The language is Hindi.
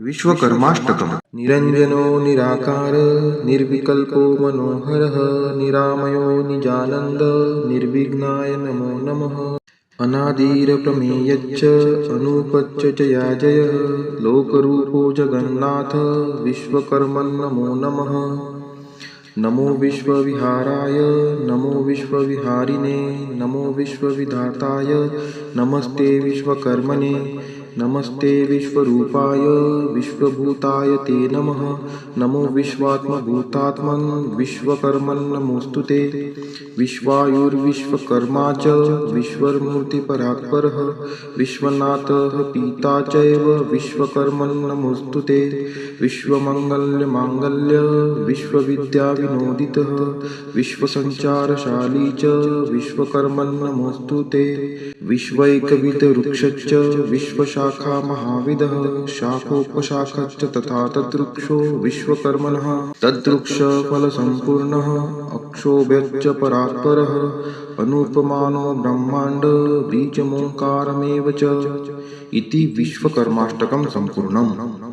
विश्वकर्माष्टकम्। निरञ्जनो निराकार, निर्विकल्पो मनोहरः, निरामयो निजानन्द, निर्विघ्नाय नमो नमः। अनादिरप्रमेयच्च, अनूपच्च जया जयः लोकरूपो जगन्नाथ विश्वकर्मन्नमो नमः। नमो विश्वविहाराय, नमो विश्वविहारिणे, नमो विश्वविधाताय, नमस्ते विश्वकर्मणे। नमस्ते विश्वरूपाय, विश्वभूताय ते नमः। नमो विश्वात्मभूतात्मन् विश्वकर्मन्नमोऽस्तु ते। विश्वायुर्विश्वकर्मा च विश्वमूर्तिपरात्परः विश्वनाथः पिता चैव विश्वकर्मन्नमोऽस्तु ते। विश्वमङ्गल्यमाङ्गल्य विश्वविद्याविनोदितः विश्वसञ्चारशाली च विश्वकर्मन्नमोऽस्तु ते। विश्वैकविदवृक्षश्च विश्वशाखा महाविद। शाखोपशाखश्च तथा तद्वृक्षो विश्वकर्मणः। तद्वृक्षफलसम्पूर्णः फल परात्परः। अनुपमानो ब्रह्माण्ड बीजमोङ्कारमेव च। इति विश्वकर्माष्टकं सम्पूर्णम्।